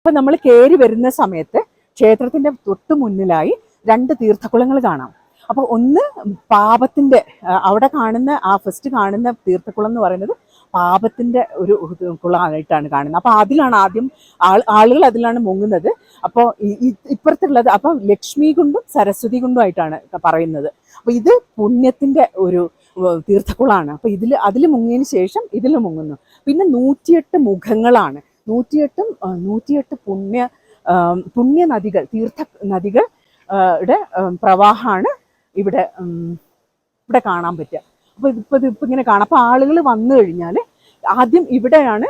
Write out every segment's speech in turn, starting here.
അപ്പൊ നമ്മൾ കയറി വരുന്ന സമയത്ത് ക്ഷേത്രത്തിന്റെ തൊട്ട് മുന്നിലായി രണ്ട് തീർത്ഥക്കുളങ്ങൾ കാണാം. അപ്പൊ ഒന്ന് പാപത്തിന്റെ അവിടെ കാണുന്ന ആ ഫസ്റ്റ് കാണുന്ന തീർത്ഥക്കുളം എന്ന് പറയുന്നത് പാപത്തിന്റെ ഒരു കുളമായിട്ടാണ് കാണുന്നത്. അപ്പൊ അതിലാണ് ആദ്യം ആളുകൾ അതിലാണ് മുങ്ങുന്നത്. അപ്പോൾ ഇപ്പുറത്തുള്ളത് അപ്പൊ ലക്ഷ്മി കൊണ്ടും സരസ്വതി കൊണ്ടും ആയിട്ടാണ് പറയുന്നത്. അപ്പൊ ഇത് പുണ്യത്തിന്റെ ഒരു തീർത്ഥക്കുളമാണ്. അപ്പൊ ഇതിൽ അതിൽ മുങ്ങിയതിന് ശേഷം ഇതിൽ മുങ്ങുന്നു. പിന്നെ നൂറ്റിയെട്ട് മുഖങ്ങളാണ്. നൂറ്റിയെട്ടും നൂറ്റിയെട്ട് പുണ്യ പുണ്യ നദികൾ തീർത്ഥ നദികൾ യുടെ പ്രവാഹമാണ് ഇവിടെ ഇവിടെ കാണാൻ പറ്റുക. അപ്പോൾ ഇപ്പൊ ഇതിപ്പോ ഇങ്ങനെ കാണാം. അപ്പോൾ ആളുകൾ വന്നു കഴിഞ്ഞാൽ ആദ്യം ഇവിടെയാണ്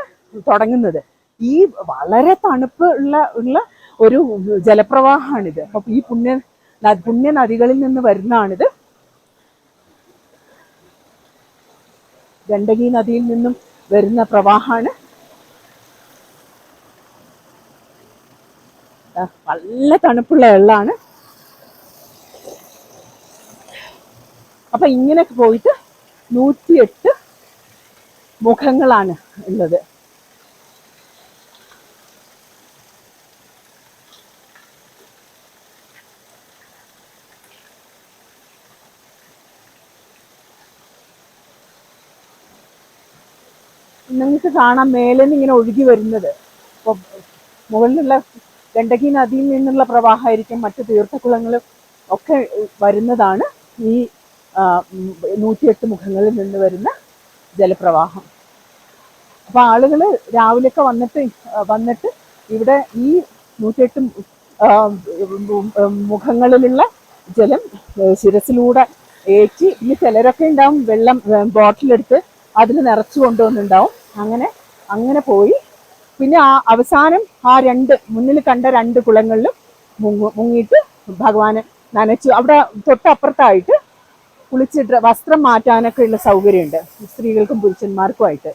തുടങ്ങുന്നത്. ഈ വളരെ തണുപ്പ് ഉള്ള ഉള്ള ഒരു ജലപ്രവാഹമാണിത് അപ്പൊ ഈ പുണ്യ പുണ്യ നദികളിൽ നിന്ന് വരുന്നതാണിത്. ഗണ്ഡകി നദിയിൽ നിന്നും വരുന്ന പ്രവാഹമാണ് നല്ല തണുപ്പുള്ള വെള്ളമാണ് അപ്പൊ ഇങ്ങനെയൊക്കെ പോയിട്ട് നൂറ്റിയെട്ട് മുഖങ്ങളാണ് ഉള്ളത്. നിങ്ങൾക്ക് കാണാം മേലെ നിന്ന് ഇങ്ങനെ ഒഴുകി വരുന്നത്. അപ്പൊ മുകളിലുള്ള ഗണ്ഡകി നദിയിൽ നിന്നുള്ള പ്രവാഹമായിരിക്കും മറ്റു തീർത്ഥക്കുളങ്ങളും ഒക്കെ വരുന്നതാണ് ഈ നൂറ്റിയെട്ട് മുഖങ്ങളിൽ നിന്ന് വരുന്ന ജലപ്രവാഹം. അപ്പൊ ആളുകൾ രാവിലെയൊക്കെ വന്നിട്ട് വന്നിട്ട് ഇവിടെ ഈ നൂറ്റിയെട്ട് മുഖങ്ങളിലുള്ള ജലം ശിരസിലൂടെ ഏറ്റി ഇനി ചിലരൊക്കെ ഉണ്ടാവും വെള്ളം ബോട്ടിലെടുത്ത് അതിൽ നിറച്ചു കൊണ്ടുവന്നുണ്ടാവും. അങ്ങനെ അങ്ങനെ പോയി പിന്നെ ആ അവസാനം ആ രണ്ട് മുന്നിൽ കണ്ട രണ്ട് കുളങ്ങളിലും മുങ്ങു മുങ്ങിയിട്ട് ഭഗവാന് നനച്ചു. അവിടെ തൊട്ടപ്പുറത്തായിട്ട് കുളിച്ചിട്ട് വസ്ത്രം മാറ്റാനൊക്കെ ഉള്ള സൗകര്യമുണ്ട്. സ്ത്രീകൾക്കും പുരുഷന്മാർക്കുമായിട്ട്.